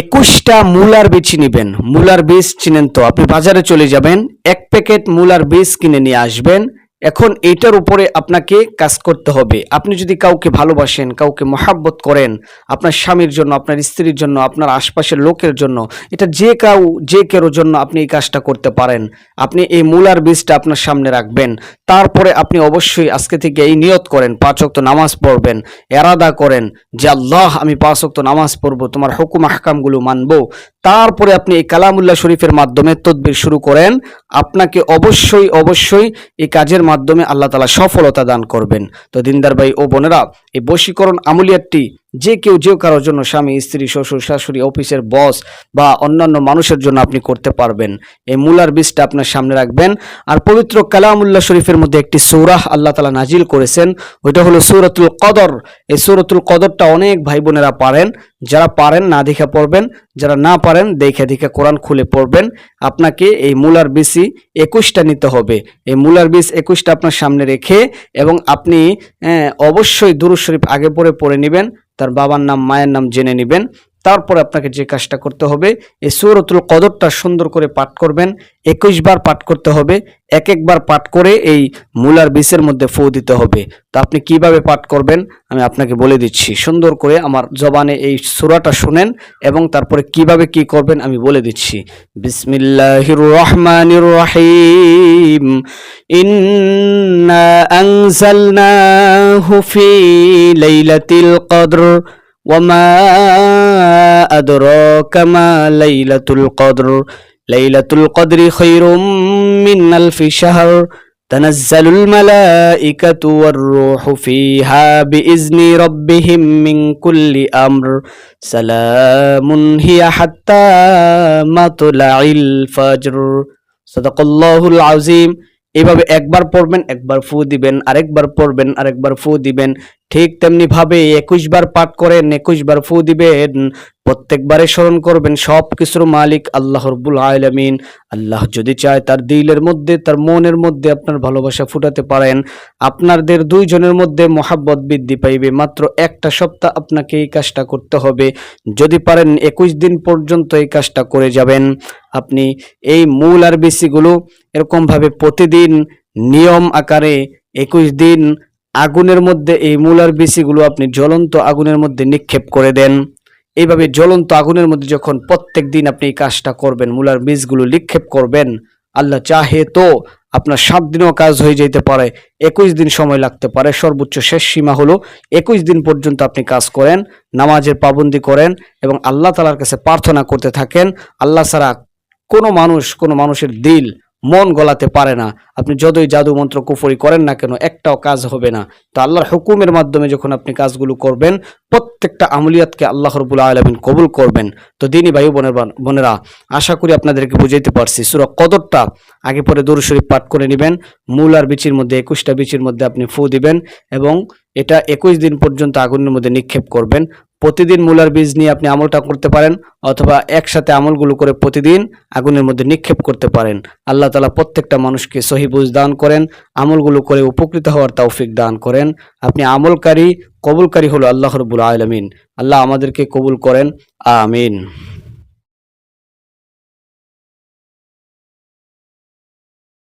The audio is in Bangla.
একুশটা মূলার বীজ নেবেন। মূলার বীজ চিনেন তো। আপনি বাজারে চলে যাবেন, এক প্যাকেট মূলার বীজ কিনে নিয়ে আসবেন। এখন এইটার উপরে আপনাকে কাজ করতে হবে। আপনি যদি কাউকে ভালোবাসেন, কাউকে মহাব্বত করেন, আপনার স্বামীর জন্য, আপনার স্ত্রীর জন্য, আপনার আশপাশের লোকের জন্য, এটা যে কাউ, যে কেরো জন্য আপনি এই কাজটা করতে পারেন, আপনি এই মূলার বীজটা আপনার সামনে রাখবেন। তারপরে আপনি অবশ্যই আজকে থেকে এই নিয়ত করেন, পাঁচ ওয়াক্ত নামাজ পড়বেন, এরাদা করেন যে, আল্লাহ, আমি পাঁচ ওয়াক্ত নামাজ পড়ব, তোমার হুকুম, আহকামগুলো মানবো। তারপরে আপনি এই কালামুল্লাহ শরীফের মাধ্যমে তদবির শুরু করেন, আপনাকে অবশ্যই অবশ্যই এই কাজের মাধ্যমে আল্লাহ তালা সফলতা দান করবেন। তো দিনদার ভাই ও বোনেরা, এই বশীকরণ আমলিয়াতটি যে কেউ যে কারোর জন্য স্বামী, স্ত্রী, শ্বশুর, শাশুড়ি, অফিসের বস বা অন্যান্য মানুষের জন্য আপনি করতে পারবেন। এই মূলার বীজটা আপনার সামনে রাখবেন। আর পবিত্র কালামুল্লাহ শরীফের মধ্যে একটি সৌরাহ আল্লাহ তালা নাজিল করেছেন। ওইটা হলো সৌরতুল কদর। এই সৌরতুল কদরটা অনেক ভাই বোনেরা পারেন। যারা পারেন, না দেখে পড়বেন। যারা না পারেন, দেখে দেখে কোরআন খুলে পড়বেন। আপনাকে এই মূলার বীজই একুশটা নিতে হবে। এই মূলার বিষ একুশটা আপনার সামনে রেখে এবং আপনি অবশ্যই দুরুদ শরীফ আগে পরে পড়ে নেবেন। তার বাবার নাম মায়ের নাম জেনে নেবেন। তারপরে আপনাকে যে কাজটা করতে হবে, এই সৌরতুল কদরটা সুন্দর করে পাঠ করবেন, একুশ বার পাঠ করতে হবে, এক একবার পাঠ করে এই মূলার বিষের মধ্যে ফু দিতে হবে। তো আপনি কীভাবে পাঠ করবেন, আমি আপনাকে বলে দিচ্ছি। সুন্দর করে আমার জবানে এই সুরাটা শুনেন এবং তারপরে কীভাবে কি করবেন আমি বলে দিচ্ছি। বিসমিল্লাহির রহমানির রহিম। ইন্না আনজালনাহু ফি লাইলাতিল কদর। وما أدراك ما ليلة القدر ليلة القدر خير من ألف شهر تنزل الملائكة والروح فيها بإذن ربهم من كل أمر سلام هي حتى مطلع الفجر صدق الله العظيم এভাবে একবার পড়বেন একবার ফু দিবেন আরেকবার পড়বেন আরেকবার ফু দিবেন ঠিক তেমনি ভাবে একুশ বার পাঠ করেন, একুশ বার ফু দিবেন, প্রত্যেকবারে স্মরণ করবেন সব কিছুর মালিক আল্লাহ রব্বুল আলমিন। আল্লাহ যদি চায় তার দিলের মধ্যে, তার মনের মধ্যে আপনার ভালোবাসা ফুটাতে পারেন। আপনাদের দুইজনের মধ্যে মহাব্বত বৃদ্ধি পাইবে। মাত্র একটা সপ্তাহ আপনাকে এই কাজটা করতে হবে। যদি পারেন একুশ দিন পর্যন্ত এই কাজটা করে যাবেন। আপনি এই মূল আর বেশিগুলো এরকমভাবে প্রতিদিন নিয়ম আকারে একুশ দিন আগুনের মধ্যে এই মূলার বিচিগুলো আপনি জ্বলন্ত আগুনের মধ্যে নিক্ষেপ করে দেন। এইভাবে জ্বলন্ত আগুনের মধ্যে যখন প্রত্যেক দিন আপনি এই কাজটা করবেন, মূলার বীজগুলো নিক্ষেপ করবেন, আল্লাহ চাহে তো আপনার সাত দিনও কাজ হয়ে যেতে পারে, একুশ দিন সময় লাগতে পারে। সর্বোচ্চ শেষ সীমা হলো একুশ দিন পর্যন্ত আপনি কাজ করেন, নামাজের পাবন্দি করেন এবং আল্লাহ তালার কাছে প্রার্থনা করতে থাকেন। আল্লাহ ছাড়া কোনো মানুষ, কোনো মানুষের দিল মন গলাতে পারে না। আপনি যতই জাদু মন্ত্র কুফরি করেন না কেন, একটাও কাজ হবে না। তো আল্লাহর হুকুমের মাধ্যমে যখন আপনি কাজগুলো করবেন, প্রত্যেকটা আমলিয়াতকে আল্লাহ রবুল আলমিন কবুল করবেন। তো দিনই ভাই বোনের বোনেরা, আশা করি আপনাদেরকে বুঝাইতে পারছি। সুরা কদরটা আগে পরে দরু শরীফ পাঠ করে নেবেন। মূল আর বিচির মধ্যে, একুশটা বিচির মধ্যে আপনি ফু দিবেন এবং এটা একুশ দিন পর্যন্ত আগুনের মধ্যে নিক্ষেপ করবেন। প্রতিদিন মূলার বীজ নিয়ে আপনি আমলটা করতে পারেন অথবা একসাথে আমলগুলো করে প্রতিদিন আগুনের মধ্যে নিক্ষেপ করতে পারেন। আল্লাহ তালা প্রত্যেকটা মানুষকে সহি বুঝ দান করেন, আমলগুলো করে উপকৃত হওয়ার তৌফিক দান করেন। আপনি আমলকারী, কবুলকারী হলো আল্লাহ রবুল আলমিন। আল্লাহ আমাদেরকে কবুল করেন, আমিন।